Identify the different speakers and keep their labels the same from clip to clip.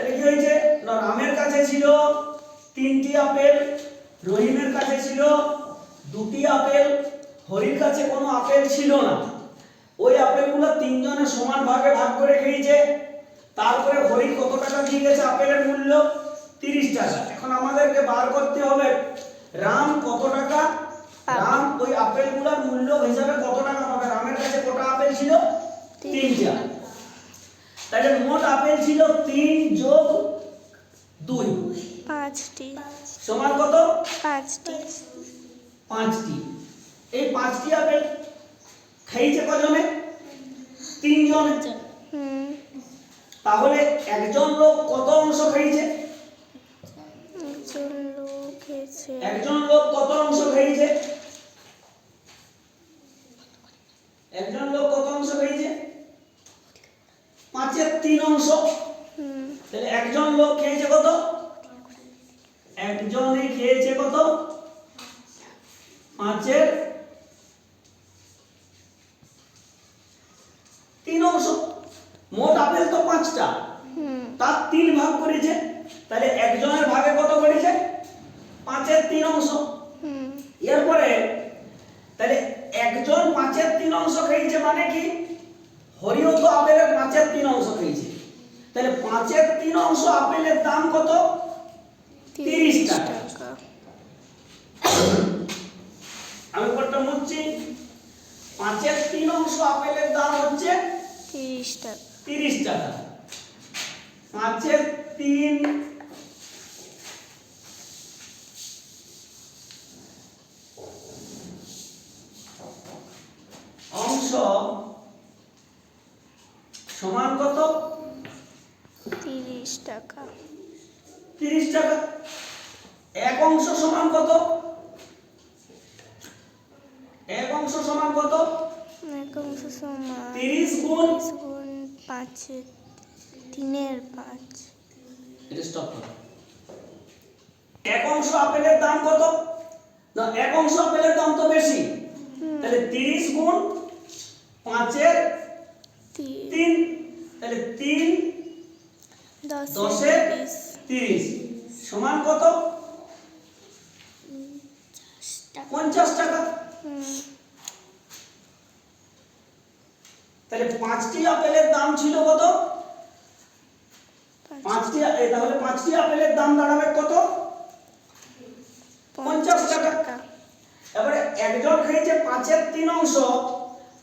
Speaker 1: তাহলে কি হয়েছে? না রামের কাছে ছিল তিনটি আপেল রহিমের কাছে ছিল দুটি আপেল হরির কাছে কোনো আপেল ছিল না। ওই আপেলগুলো তিনজনে সমান ভাগে ভাগ করে খেয়েছে। তারপরে হরি কত টাকা দিয়ে গেছে আপেলের মূল্য? তিরিশ টাকা। এখন আমাদেরকে বার করতে হবে রাম কত টাকা? রাম ওই আপেলগুলোর মূল্য হিসাবে কত টাকা পাবে রামের কাছে কটা আপেল ছিল? তিনটা। ছিল তিন যোগ দুই।
Speaker 2: পাঁচটি।
Speaker 1: সমান কত?
Speaker 2: পাঁচটি।
Speaker 1: পাঁচটি। এই পাঁচটি আপেল খাইছে কজনে? তিনজন।
Speaker 2: হুম।
Speaker 1: তাহলে একজন লোক কত অংশ খাইছে?
Speaker 2: একজন লোক এসে
Speaker 1: একজন লোক কত অংশ খাইছে? একজন লোক কত অংশ খাইছে? পাঁচের তিন অংশ। লোক খেয়েছে কত? একজনে খেয়েছে কত? পাঁচের? তিন অংশ। মোট আপেল তো পাঁচটা। তার তিন ভাগ করেছে। তাহলে একজনের ভাগে কত করেছে? পাঁচের তিন অংশ। এরপরে তাহলে একজন পাঁচের তিন অংশ খেয়েছে মানে কি? হরিও তো আপেলের পাঁচের তিন অংশ খেয়েছে। তাহলে পাঁচের তিন অংশ আপেলের দাম কত? তিরিশ টাকা। আমি কোনটা মুচ্ছি পাঁচের তিন অংশ আপেলের দাম হচ্ছে
Speaker 2: তিরিশ টাকা।
Speaker 1: তিরিশ টাকা। পাঁচের তিন অংশ সমান কত?
Speaker 2: টাকা।
Speaker 1: তিরিশ টাকা। এক অংশ সমান কত? এক অংশ সমান কত?
Speaker 2: এক অংশ সমান
Speaker 1: তিরিশ গুণ।
Speaker 2: গুণ পাঁচের তিনের পাঁচ।
Speaker 1: এটা স্টপ করো। এক অংশ আপেলের দাম কত? না এক অংশ আপেলের দাম তো বেশি। তাহলে তিরিশ গুণ পাঁচের
Speaker 2: তিন।
Speaker 1: তাহলে তিন
Speaker 2: দশ
Speaker 1: তিরিশ। সমান কত? পঞ্চাশ টাকা। তাহলে পাঁচটি আপেলের দাম ছিল কত? পাঁচটি। তাহলে পাঁচটি আপেলের দাম দাঁড়াবে কত? পঞ্চাশ টাকা। এবারে একজন খেয়েছে পাঁচের তিন অংশ।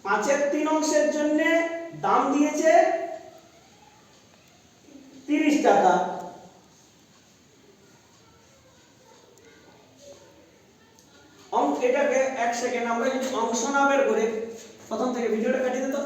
Speaker 1: পাঁচের তিন অংশের জন্য দাম দিয়েছে টাকা। এটাকে এক সেকেন্ড আমরা যদি অংশ না বের করে, প্রথম থেকে ভিডিওটা কাটিয়ে দিত